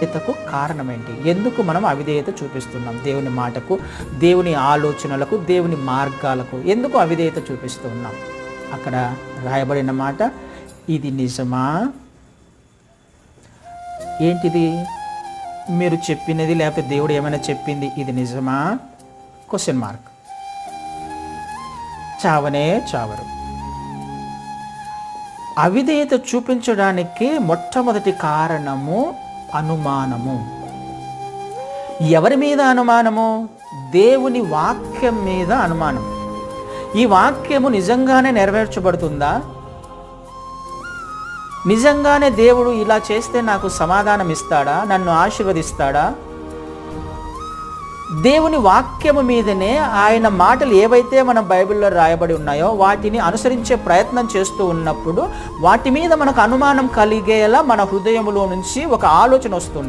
అవిధేయతకు కారణం ఏంటి ఎందుకు మనం అవిధేయత చూపిస్తున్నాం దేవుని మాటకు దేవుని ఆలోచనలకు దేవుని మార్గాలకు? ఎందుకు అవిధేయత చూపిస్తున్నాం? అక్కడ రాయబడిన మాట ఇది నిజమా? ఏంటిది? మీరు చెప్పినది లేకపోతే దేవుడు ఏమైనా చెప్పింది ఇది నిజమా? క్వశ్చన్ మార్క్ చావనే చావరు. అవిధేయత చూపించడానికి మొట్టమొదటి కారణము అనుమానము. ఎవరి మీద అనుమానము? దేవుని వాక్యం మీద అనుమానం. ఈ వాక్యము నిజంగానే నెరవేర్చబడుతుందా? నిజంగానే దేవుడు ఇలా చేస్తే నాకు సమాధానం ఇస్తాడా నన్ను ఆశీర్వదిస్తాడా? దేవుని వాక్యము మీదనే ఆయన మాటలు ఏవైతే మన బైబిల్లో రాయబడి ఉన్నాయో వాటిని అనుసరించే ప్రయత్నం చేస్తూ ఉన్నప్పుడు వాటి మీద మనకు అనుమానం కలిగేలా మన హృదయంలో నుంచి ఒక ఆలోచన వస్తుంది.